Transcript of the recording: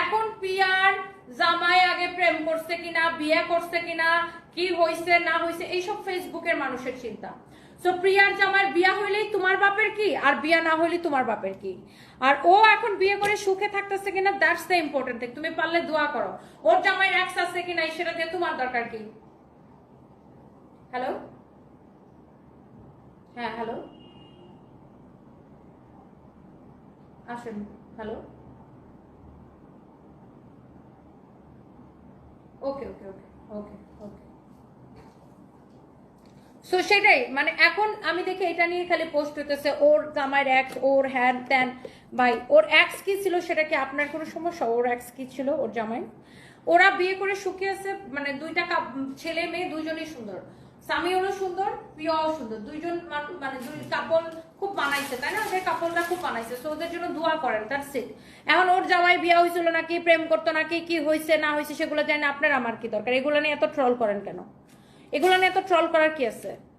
এখন পিয়ার জামাই আগে প্রেম করছে কিনা, বিয়ে করছে কিনা, কি হইছে, না হইছে, এইসব ফেসবুকের মানুষের চিন্তা। সো প্রিয়ার জামাইয়ের বিয়া হইলেই তোমার বাপের কি? আর বিয়া না হইলেই তোমার বাপের কি? আর ও এখন বিয়ে করে সুখে থাকতেছে কিনা দ্যাটস দ্য ইম্পর্টেন্ট তুমি পারলে দোয়া করো। ওর জামাইয়ের এক্স আছে কিনা সেটা দিয়ে তোমার দরকার কি? হ্যালো হ্যাঁ হ্যালো আসেন হ্যালো ওকে ওকে ওকে ওকে ওকে সো সেটাই মানে এখন আমি দেখি এটা নিয়ে খালি পোস্ট হইতেছে, ওর জামাইয়ের অ্যাক্স ওর হ্যান ত্যান, ভাই, ওর অ্যাক্স কি ছিল সেটা কি আপনার কোনো সমস্যা? ওর অ্যাক্স কি ছিল, ওর জামাই? ওরা বিয়ে করে সুখী আছে মানে দুইটা ছেলে মেয়ে দুজনেই সুন্দর। স্বামীও সুন্দর, প্রিয়াও সুন্দর। দুইজন মান- দুই কাপল খুব মানাইছে, তাই না? ওদের কাপলটা খুব মানাইছে সো ওদের জন্য দোয়া করেন তার সিট এখন ওর জামাই বিয়া হয়েছিল নাকি, প্রেম করতো নাকি, কি হয়েছে না হয়েছে সেগুলো জানি আপনার আমার কি দরকার? এগুলো নিয়ে এত ট্রল করেন কেন? এগুলো নিয়ে এত ট্রল করার কি আছে?